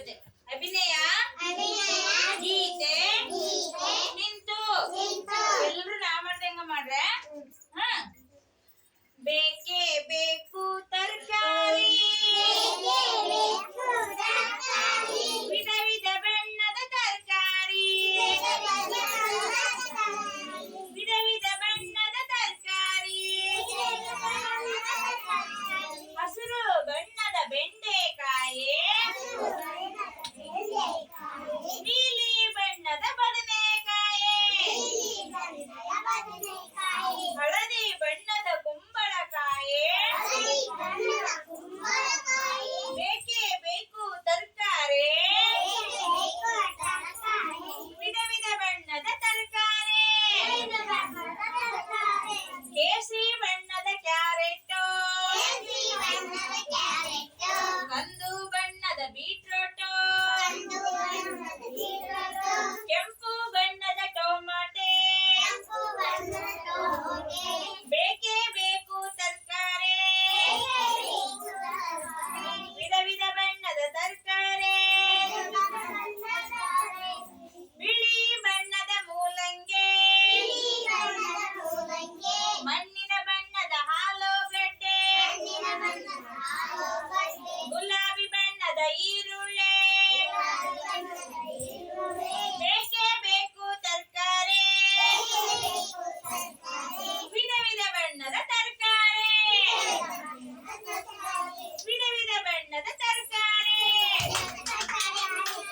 ಜೊತೆ ಅಭಿನಯ? ಗೀತೆ? ನಿಂತು? ಎಲ್ಲರೂ ನಾ ಮಾಡ್ದಂಗ ಮಾಡ್ರೆ? ಹ? ಬೇಕೇ Thank you. இருக்கிறத